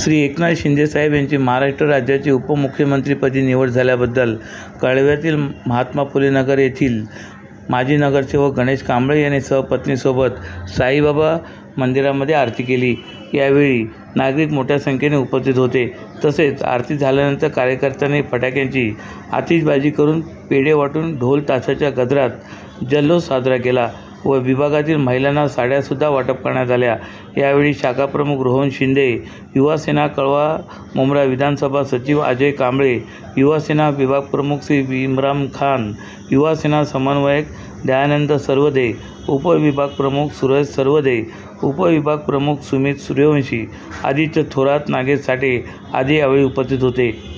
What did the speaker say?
श्री एकनाथ शिंदेसाहेब यांची महाराष्ट्र राज्याचे उपमुख्यमंत्रीपदी निवड झाल्याबद्दल कळव्यातील महात्मा फुले नगर येथील माजी नगरसेवक गणेश कांबळे यांनी सहपत्नीसोबत साईबाबा मंदिरामध्ये आरती केली. यावेळी नागरिक मोठ्या संख्येने उपस्थित होते. तसेच आरती झाल्यानंतर कार्यकर्त्यांनी फटाक्यांची आतिषबाजी करून पेढे वाटून ढोल ताशाच्या गजरात जल्लोष साजरा केला. व विभागातील महिलांना साड्यासुद्धा वाटप करण्यात आल्या. यावेळी शाखाप्रमुख रोहन शिंदे युवासेना कळवा मुंब्रा विधानसभा सचिव अजय कांबळे युवासेना विभाग प्रमुख श्री इम्रान खान युवासेना समन्वयक दयानंद सर्वदे उपविभाग प्रमुख सुरज सर्वदे उपविभाग प्रमुख सुमित सूर्यवंशी आदित्य थोरात नागेश साठे आदी यावेळी उपस्थित होते.